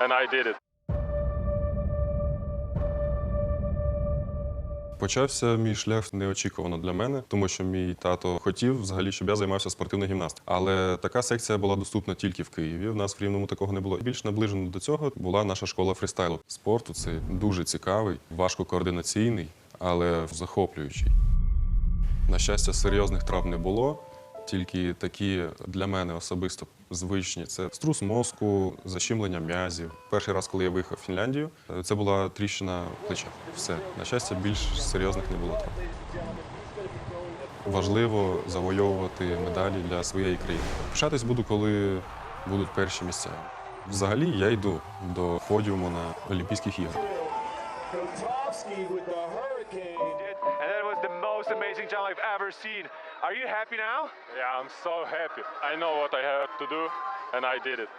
and I did it. Почався мій шлях неочікувано для мене, тому що мій тато хотів взагалі, щоб я займався спортивною гімнастикою. Але така секція була доступна тільки в Києві. В нас в Рівному такого не було. Більш наближено до цього була наша школа фристайлу. Спорту це дуже цікавий, важко координаційний, але захоплюючий. На щастя, серйозних травм не було. Тільки такі для мене особисто звичні це струс мозку, защемлення м'язів. Перший раз, коли я виїхав в Фінляндію, це була тріщина плеча. Все. На щастя, більш серйозних не було травм. Важливо завойовувати медалі для своєї країни. Пишатись буду, коли будуть перші місця. Взагалі я йду до подіуму на Олімпійських іграх. Most amazing jump I've ever seen. Are you happy now? Yeah, I'm so happy. I know what I have to do, and I did it.